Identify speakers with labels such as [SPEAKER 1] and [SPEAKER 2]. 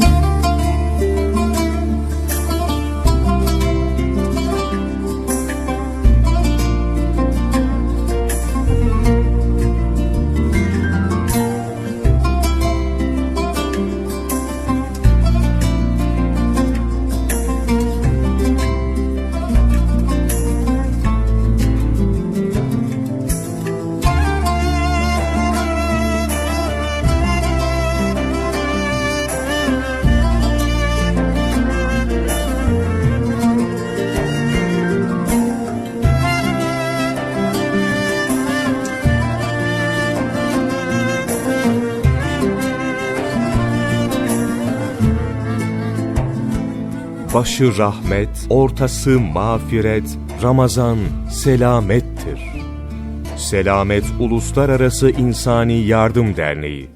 [SPEAKER 1] Thank you. Başı rahmet, ortası mağfiret, Ramazan selamettir. Selamet Uluslararası İnsani Yardım Derneği